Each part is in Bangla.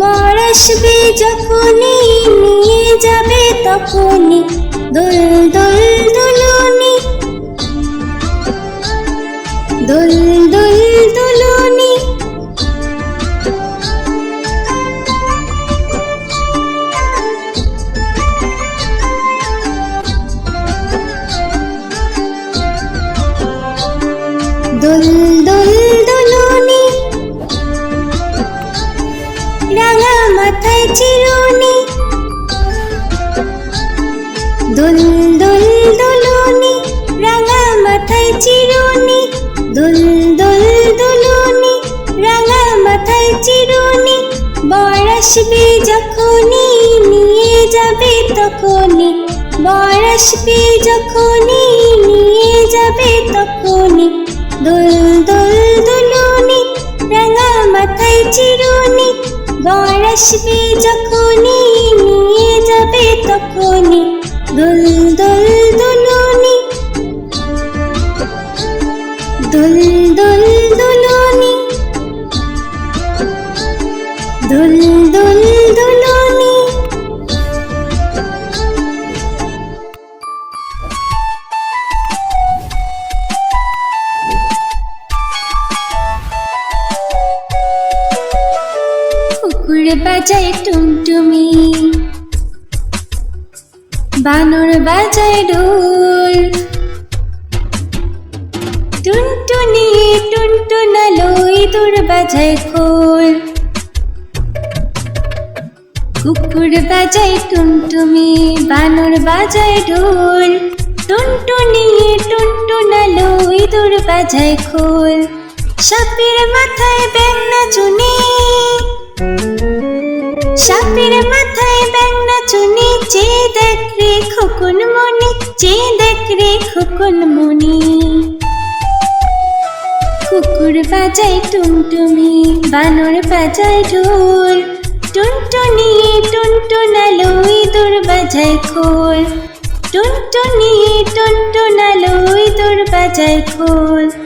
বর যখনই নিয়ে যাবে তখনই দুল দুল দুলুনি। দুল দুল দুলুনি। দুল দুল দুল, দুলুনি, রাঙা মাথায় চিরুনি। দুল দুল, দুলুনি, রাঙা মাথায় চিরুনি। বর আসবে যখনই, নিয়ে যাবে তখনই। বর আসবে যখনই, নিয়ে যাবে তখনই। দুল দুল, দুলুনি, রাঙা মাথায় চিরুনি। বর আসবে যখনই, নিয়ে যাবে তখনই। দুল বানর বাজায় ডোল। টুনটুনি টুনটুনালো ইঁদুর বাজায় খোল। কুকুর বাজায় টুনটুমি বানর বাজায় ঢোল টুনটুনি টুনটুনালো ইঁদুর বাজায় খোল। সাপের মাথায় ব্যাংনা চুনি, সাপের মাথায় ব্যাংনা চুনি। যে দেখ রে খোকন মনি যে দেখ রে খোকন মনি। কুকুর বাজায় টুনটুমি বানর বাজায় ঢোল। টুনটুনি টুনটুনালো ইঁদুর বাজায় খোল। টুনটুনি টুনটুনালো ইঁদুর বাজায় খোল।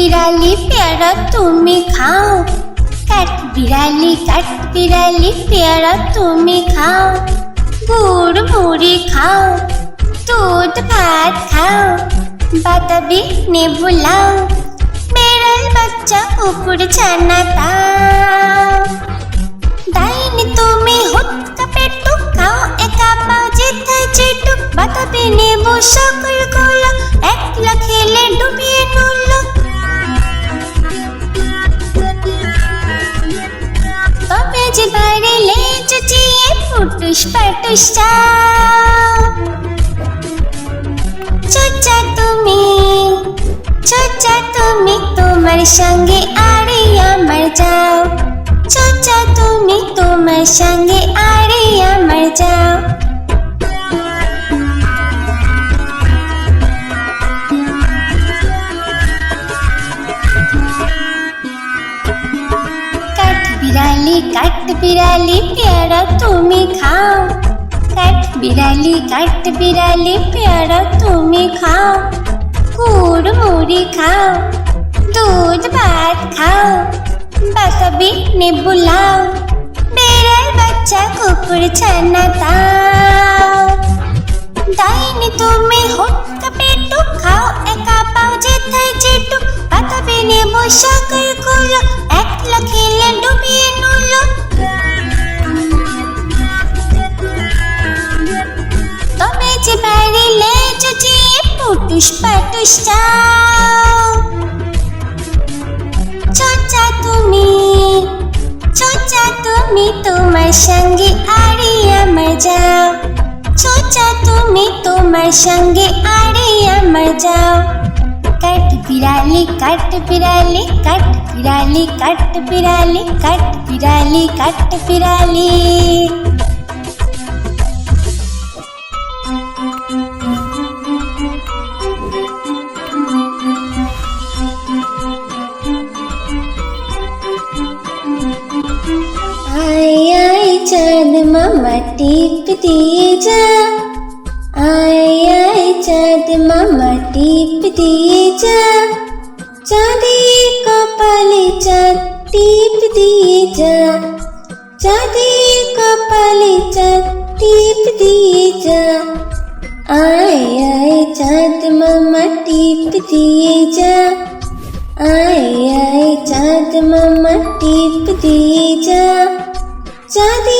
কাট বিড়ালি পেয়ারা তুমি খাও কাট বিড়ালি কাট বিড়ালি পেয়ারা তুমি খাও গুড় মুড়ি খাও দুধ ভাত খাও বাতাবি নেবু লাও বেড়াল বাচ্চা কুকুর ছানা চোচা তুমি চোচা তুমি তোমার সঙ্গে আরে আমার যাও। চোচা তুমি তোমার সঙ্গে আরে আমার যাও। কাঠ বিড়ালি কাঠ বিড়ালি, পেয়ারা তুমি খাও। বিড়ালি কাঠ বিড়ালি পেয়ারা তুমি খাও গুড় মুড়ি খাও দুধ ভাত খাও বাতাবি নেবু লাও বেড়াল বাচ্চা কুকুর ছানা তাও ডাইনি তুমি হোক্কা পেটু খাও একা পাও যেথায় যেটু বাতাবি নেবু সকল কুলো পুটুস পাটুস চাও চোচা তুমি চোচা তুমি তোমার সঙ্গে আরে আমার যাও চোচা তুমি তোমার সঙ্গে আরে আমার যাও কাঠ বিড়ালি কাঠ বিড়ালি কাঠ বিড়ালি কাঠ বিড়ালি কাঠ বিড়ালি কাঠ বিড়ালি আয় চাঁদ মামা টিপ দিয়ে যা আয় আয় চাঁদ মামা টিপ দিয়ে যা চাঁদের কপালে চাঁদ টিপ দিয়ে যা চাঁদের কপালে চাঁদ টিপ দিয়ে যা আয় আয় চাঁদ মামা টিপ দিয়ে যা আয় আয় চাঁদ মামা টিপ দিয়ে যা চাঁদের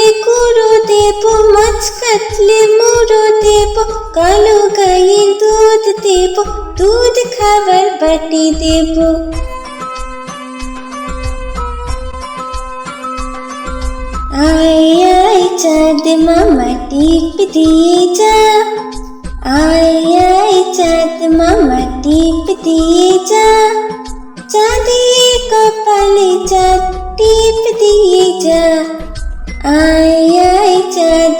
কুড়ো দেব, মাছ কাটলে মুড়ো দেব, কালো গায়ে দুধ দেব, দুধ খাবার বাটি দেব। আয় আয়, চাঁদ মামা টিপ দিয়ে যা। আয় আয়, চাঁদ মামা টিপ দিয়ে যা। চাঁদের কপালে চাঁদ টিপ দিয়ে যা। আয়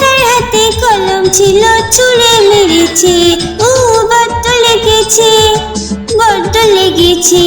দাদার হাতে কলম ছিল ছুঁড়ে মেরেছে ও বড্ড লেগেছে বড্ড লেগেছে।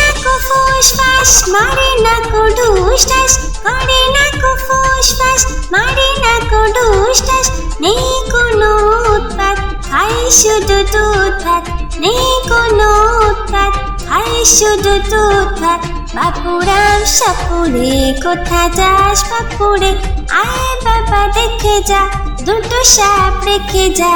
না কো ফুস ফাস মারে না কো ঢাস করে না কো ফুস ফাস মারে না কো ঢাস নেই কোনো উৎপাত, খাই শুধু দুধ ভাত নেই কোনো উৎপাত, খাই শুধু দুধ ভাত বাপুরাম সাপুরে, কোথা যাস বাপুরে? আয় বাবা, দেখে যা, দুটো সাপ রেখে যা।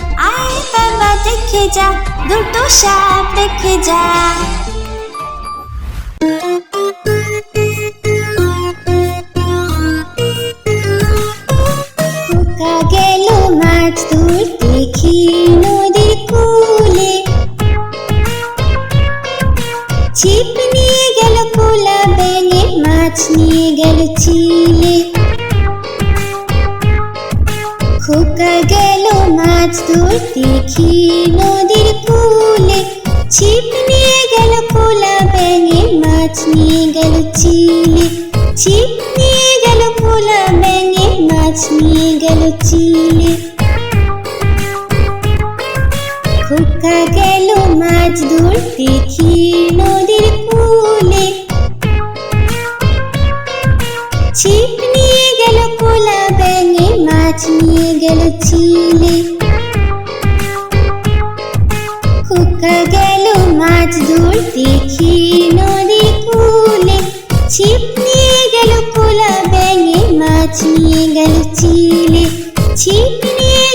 আয় বাবা দেখে যা দুটো সাপ দেখে যা। মাছ ধরতে দেখি নদীর কূলে। ছিপ নিয়ে গেল কোলা ব্যাঙে, মাছ নিয়ে গেল চিলে। ছিপ নিয়ে গেল কোলা ব্যাঙে, মাছ নিয়ে গেল চিলে। খোকা গেল মাছ ধরতে দেখি নদীর নিয়ে গেল চিলে ছিপ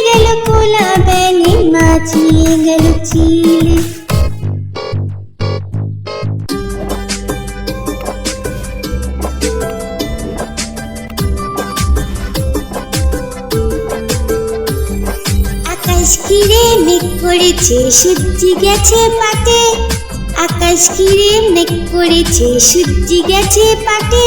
গেল কোলা ব্যাঙে মাছ নিয়ে গেল চিলে। ঘিরে মেঘ করেছে, সূর্যি গেছে পাটে। আকাশ ঘিরে মেঘ করেছে, সূর্যি গেছে পাটে।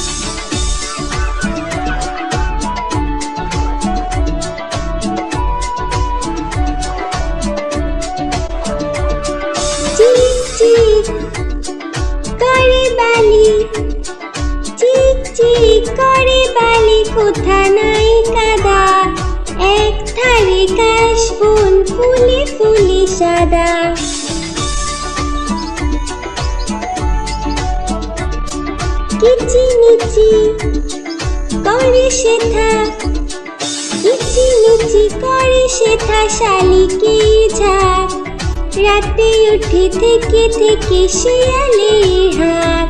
কোথা নাই কাদা এক ধারে কাশ বন ফুলে ফুলে সাদা। কিচিমিচি করে শেথা কিচিমিচি করে শেথা শালিকে ঝাঁক রাতে উঠে থেকে থেকে শিয়ালে হাঁক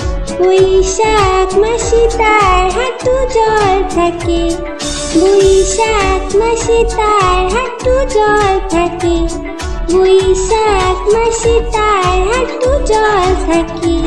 বৈশাখ মাসে তার হাঁটু জল থাকে। বৈশাখ মাসে তার হাঁটু জল থাকে। বৈশাখ মাসে তার হাঁটু জল থাকে।